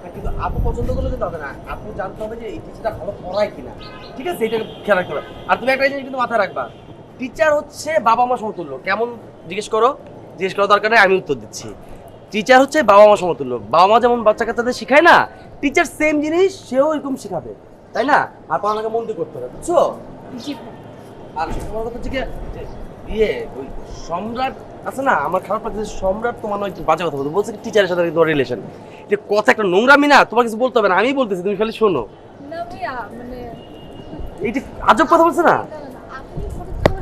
হ্যাঁ, কিন্তু আপু পছন্দ করলে কিন্তু হবে না। আপু জানতে হবে যে এই টিচারটা ভালো পড়ায় কিনা। ঠিক আছে? এটা খেয়াল রাখতে হবে। আর তুমি একটা জিনিস কিন্তু মাথায় রাখবা। টিচার হচ্ছে বাবা মা সমতুল্য। কেমন? জিজ্ঞেস করো। জিজ্ঞেস করার দরকার নেই আমি উত্তর দিচ্ছি। টিচার হচ্ছে বাবা মা সমতুল্য। বাবা মা যেমন বাচ্চা কাচ্চাদের শেখায় না টিচার সেম জিনিস সেও এরকম শেখাবে। তাই না? আর পড়ালেখা মন দিয়ে করতে হবে বুঝছ? আর কথা হচ্ছে ইয়ে ওই সম্রাট আছে না আমার খারাপ লাগছে সম্রাট তোমার নয় একটু বাজে কথা বলতো বলছে টিচারের সাথে তোমার রিলেশন যে কথা একটা নোংরামি না তোমার কিছু বলতে হবে না আমি বলতেছি তুমি খালি শোনো। মানে এইটা আজব কথা বলছে না?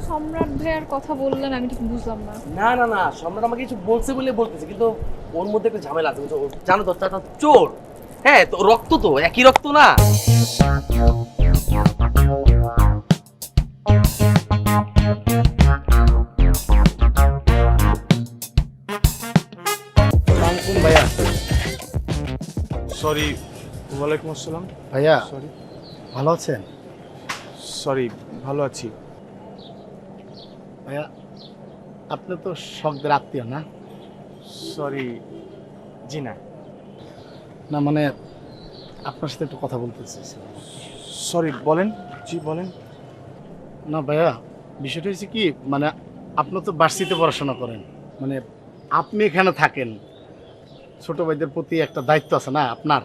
সম্রাট ভাইয়ার কথা বললেন আমি ঠিক বুঝলাম না। না না না সম্রাট আমাকে কিছু বলছে বলে বলতেছে কিন্তু ওর মধ্যে একটা ঝামেলা আছে জানো তো চাচা চোর। হ্যাঁ তো রক্ত তো একই রক্ত না। ভাইয়া। সরি ওয়ালাইকুম আসসালাম। ভাইয়া সরি ভালো আছেন? সরি ভালো আছি। ভাইয়া আপনি তো শখদের আত্মীয় না? সরি জি না। না মানে আপনার সাথে একটু কথা বলতে চাইছিলাম। সরি বলেন জি বলেন। না ভাইয়া বিষয়টা হচ্ছে কি মানে আপনি তো বার্ষিতে পড়াশোনা করেন। মানে আপনি এখানে থাকেন ছোট ভাইদের প্রতি একটা দায়িত্ব আছে না আপনার?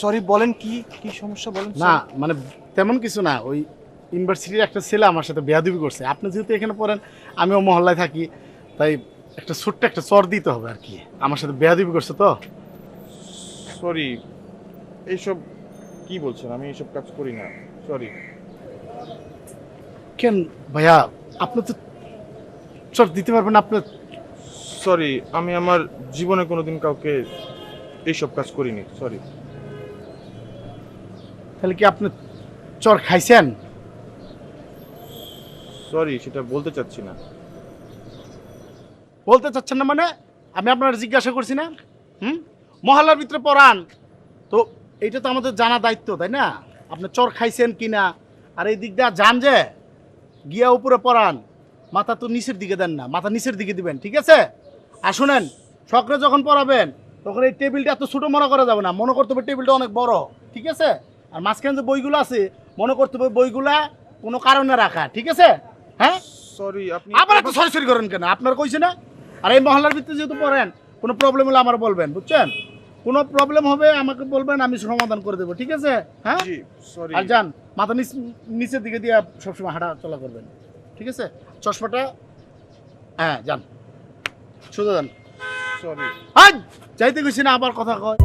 সরি বলেন কি কি সমস্যা বলেন? না মানে তেমন কিছু না ওই ইউনিভার্সিটির একটা ছেলে আমার সাথে বেয়াদবি করছে। আপনি যেহেতু এখানে পড়েন আমিও মহল্লায় থাকি তাই একটা ছোট্ট একটা চর দিতে হবে আর কি। আমার সাথে বেয়াদবি করছে তো। সরি এইসব কি বলছেন? আমি এইসব কাজ করি না। সরি কেন ভাইয়া আপনি তো চর দিতে পারবেন না আপনার সরি আমি আমার জীবনে কোনোদিন কাউকে এইসব কাজ করিনি সরি তাহলে কি আপনি চর খাইছেন? সরি সেটা বলতে চাচ্ছি না। বলতে চাচ্ছেন না মানে? আমি আপনার জিজ্ঞাসা করছি না? হুম? মহল্লার ভিতরে পড়ান। তো এইটা তো আমাদের জানা দায়িত্ব তাই না? আপনি চর খাইছেন কি না? আর এই দিক দিয়ে যান যে গিয়া উপরে পড়ান। মাথা তো নিচের দিকে দেন না মাথা নিচের দিকে দিবেন ঠিক আছে? আর শুনেন সকালে যখন পড়াবেন তখন এই টেবিলটা এত ছোটো মনে করা যাবে না। মনে করতে হবে টেবিলটা অনেক বড় ঠিক আছে? আর মাঝখানে যে বইগুলো আছে মনে করতে হবে বইগুলা কোনো কারণে রাখা ঠিক আছে? হ্যাঁ? সরি আপনি আবার এত সরি সরি করেন কেন? আপনার কইছে না? আর এই মহল্লার ভিতরে যেহেতু পড়েন কোনো প্রবলেম হলে আমার বলবেন বুঝছেন? কোনো প্রবলেম হবে আমাকে বলবেন আমি সমাধান করে দেবো ঠিক আছে? হ্যাঁ? সরি আর যান মাথা নিচ নিচের দিকে দিয়ে সবসময় হাঁটা চলা করবেন ঠিক আছে? চশমাটা হ্যাঁ যান। শুধু যান সরি আজ যাইতে গেছি না আবার কথা কয়।